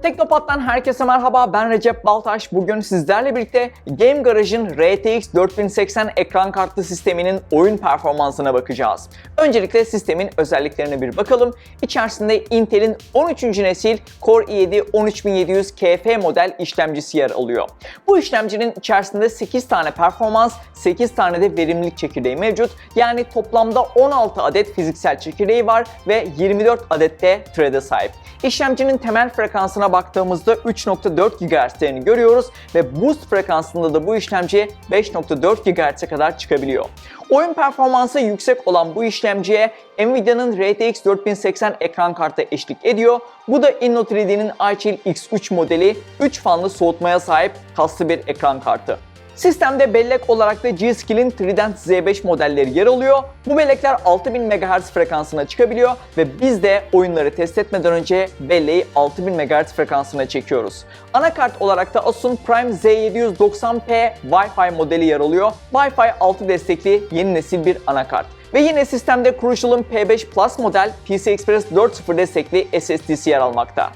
Otomopat'tan herkese merhaba ben Recep Baltaş. Bugün sizlerle birlikte Game Garage'ın RTX 4080 ekran kartlı sisteminin oyun performansına bakacağız. Öncelikle sistemin özelliklerine bir bakalım. İçerisinde Intel'in 13. nesil Core i7 13700 KF model işlemcisi yer alıyor. Bu işlemcinin içerisinde 8 tane performans, 8 tane de verimlilik çekirdeği mevcut. Yani toplamda 16 adet fiziksel çekirdeği var ve 24 adet de thread'e sahip. İşlemcinin temel frekansına baktığımızda 3.4 GHz'lerini görüyoruz ve boost frekansında da bu işlemci 5.4 GHz'e kadar çıkabiliyor. Oyun performansı yüksek olan bu işlemciye Nvidia'nın RTX 4080 ekran kartı eşlik ediyor. Bu da Inno3D'nin iChill X3 modeli 3 fanlı soğutmaya sahip kaslı bir ekran kartı. Sistemde bellek olarak da G-Skill'in Trident Z5 modelleri yer alıyor. Bu bellekler 6000 MHz frekansına çıkabiliyor ve biz de oyunları test etmeden önce belleği 6000 MHz frekansına çekiyoruz. Anakart olarak da Asus'un Prime Z790p Wi-Fi modeli yer alıyor. Wi-Fi 6 destekli yeni nesil bir anakart. Ve yine sistemde Crucial'ın P5 Plus model PCI Express 4.0 destekli SSD'si yer almakta.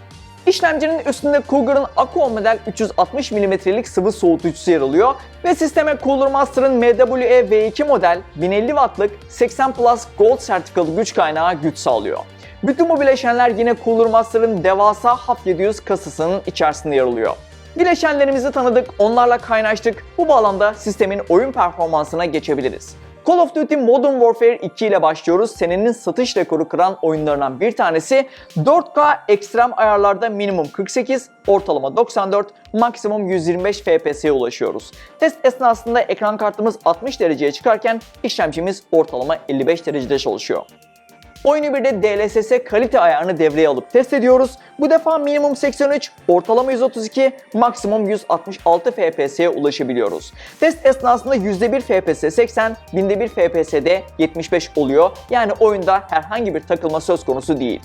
İşlemcinin üstünde Cougar'ın Aqua model 360 mm'lik sıvı soğutucusu yer alıyor ve sisteme Cooler Master'ın MWE V2 model 1050 Watt'lık 80 Plus Gold sertifikalı güç kaynağı güç sağlıyor. Bütün bu bileşenler yine Cooler Master'ın devasa HAF 700 kasasının içerisinde yer alıyor. Bileşenlerimizi tanıdık, onlarla kaynaştık. Bu bağlamda sistemin oyun performansına geçebiliriz. Call of Duty Modern Warfare 2 ile başlıyoruz. Senenin satış rekoru kıran oyunlarından bir tanesi. 4K ekstrem ayarlarda minimum 48, ortalama 94, maksimum 125 FPS'ye ulaşıyoruz. Test esnasında ekran kartımız 60 dereceye çıkarken işlemcimiz ortalama 55 derecede çalışıyor. Oyunu bir de DLSS kalite ayarını devreye alıp test ediyoruz. Bu defa minimum 83, ortalama 132, maksimum 166 FPS'ye ulaşabiliyoruz. Test esnasında %1 FPS 80, binde 1 FPS'de 75 oluyor. Yani oyunda herhangi bir takılma söz konusu değil.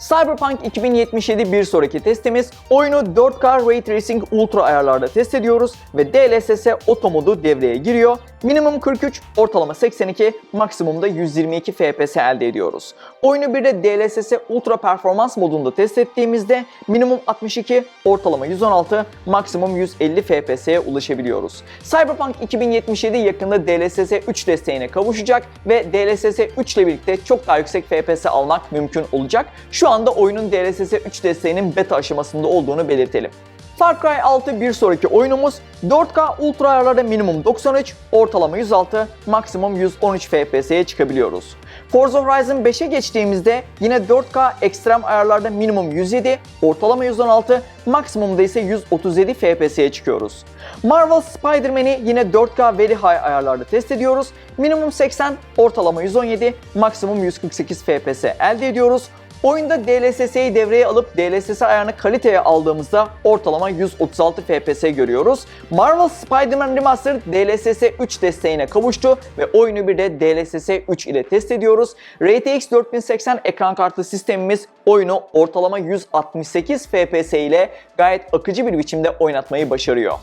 Cyberpunk 2077 bir sonraki testimiz. Oyunu 4K Ray Tracing Ultra ayarlarda test ediyoruz ve DLSS Auto modu devreye giriyor. Minimum 43, ortalama 82, maksimumda 122 FPS elde ediyoruz. Oyunu bir de DLSS Ultra Performans modunda test ettiğimizde minimum 62, ortalama 116, maksimum 150 FPS'ye ulaşabiliyoruz. Cyberpunk 2077 yakında DLSS 3 desteğine kavuşacak ve DLSS 3 ile birlikte çok daha yüksek FPS almak mümkün olacak. Şu anda oyunun DLSS 3 desteğinin beta aşamasında olduğunu belirtelim. Far Cry 6 bir sonraki oyunumuz 4K ultra ayarlarda minimum 93, ortalama 106, maksimum 113 FPS'ye çıkabiliyoruz. Forza Horizon 5'e geçtiğimizde yine 4K ekstrem ayarlarda minimum 107, ortalama 116, maksimumda ise 137 FPS'ye çıkıyoruz. Marvel Spider-Man'i yine 4K Very High ayarlarda test ediyoruz. Minimum 80, ortalama 117, maksimum 148 FPS elde ediyoruz. Oyunda DLSS'yi devreye alıp DLSS ayarını kaliteye aldığımızda ortalama 136 FPS görüyoruz. Marvel Spider-Man Remastered DLSS 3 desteğine kavuştu ve oyunu bir de DLSS 3 ile test ediyoruz. RTX 4080 ekran kartlı sistemimiz oyunu ortalama 168 FPS ile gayet akıcı bir biçimde oynatmayı başarıyor.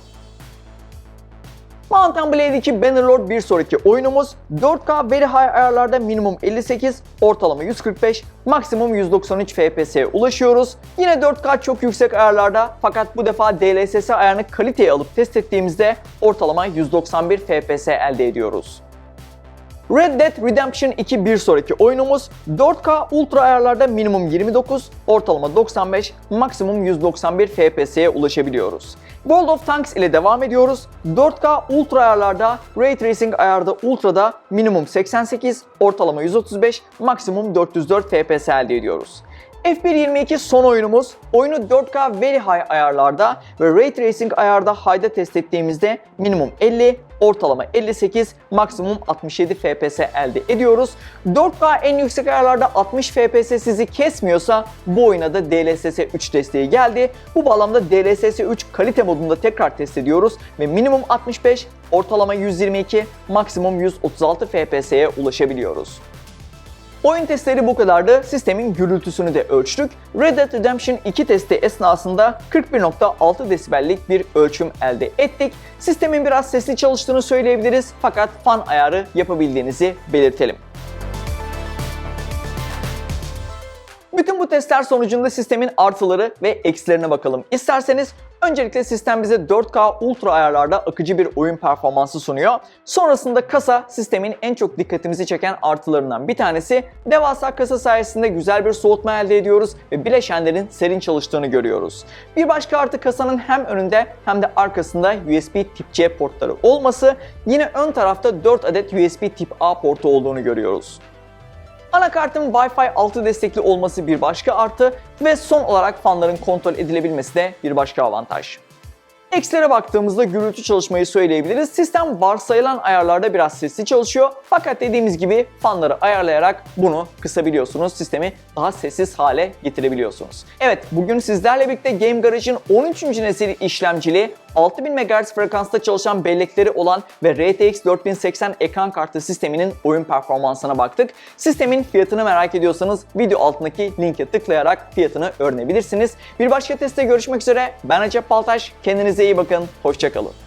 Mountain Blade 2 Bannerlord bir sonraki oyunumuz 4K Very High ayarlarda minimum 58, ortalama 145, maksimum 193 FPS'ye ulaşıyoruz. Yine 4K çok yüksek ayarlarda fakat bu defa DLSS ayarını kaliteye alıp test ettiğimizde ortalama 191 FPS elde ediyoruz. Red Dead Redemption 2 bir sonraki oyunumuz 4K ultra ayarlarda minimum 29, ortalama 95, maksimum 191 FPS'ye ulaşabiliyoruz. World of Tanks ile devam ediyoruz. 4K ultra ayarlarda, Ray Tracing ayarda ultrada minimum 88, ortalama 135, maksimum 404 FPS elde ediyoruz. F1.22 son oyunumuz. Oyunu 4K Very High ayarlarda ve Ray Tracing ayarda High'da test ettiğimizde minimum 50, ortalama 58, maksimum 67 FPS elde ediyoruz. 4K en yüksek ayarlarda 60 FPS sizi kesmiyorsa bu oyuna da DLSS 3 desteği geldi. Bu bağlamda DLSS 3 kalite modunda tekrar test ediyoruz ve minimum 65, ortalama 122, maksimum 136 FPS'ye ulaşabiliyoruz. Oyun testleri bu kadardı. Sistemin gürültüsünü de ölçtük. Red Dead Redemption 2 testi esnasında 41.6 desibellik bir ölçüm elde ettik. Sistemin biraz sesli çalıştığını söyleyebiliriz fakat fan ayarı yapabildiğinizi belirtelim. Bütün bu testler sonucunda sistemin artıları ve eksilerine bakalım. İsterseniz öncelikle sistem bize 4K ultra ayarlarda akıcı bir oyun performansı sunuyor. Sonrasında kasa sistemin en çok dikkatimizi çeken artılarından bir tanesi. Devasa kasa sayesinde güzel bir soğutma elde ediyoruz ve bileşenlerin serin çalıştığını görüyoruz. Bir başka artı kasanın hem önünde hem de arkasında USB tip C portları olması. Yine ön tarafta 4 adet USB tip A portu olduğunu görüyoruz. Anakartın Wi-Fi 6 destekli olması bir başka artı ve son olarak fanların kontrol edilebilmesi de bir başka avantaj. Eksilere baktığımızda gürültü çalışmayı söyleyebiliriz. Sistem varsayılan ayarlarda biraz sesli çalışıyor. Fakat dediğimiz gibi fanları ayarlayarak bunu kısabiliyorsunuz. Sistemi daha sessiz hale getirebiliyorsunuz. Evet bugün sizlerle birlikte Game Garage'ın 13. nesil işlemcili 6000 MHz frekansta çalışan bellekleri olan ve RTX 4080 ekran kartı sisteminin oyun performansına baktık. Sistemin fiyatını merak ediyorsanız video altındaki linke tıklayarak fiyatını öğrenebilirsiniz. Bir başka testte görüşmek üzere. Ben Recep Baltaş. Kendinize iyi bakın. Hoşçakalın.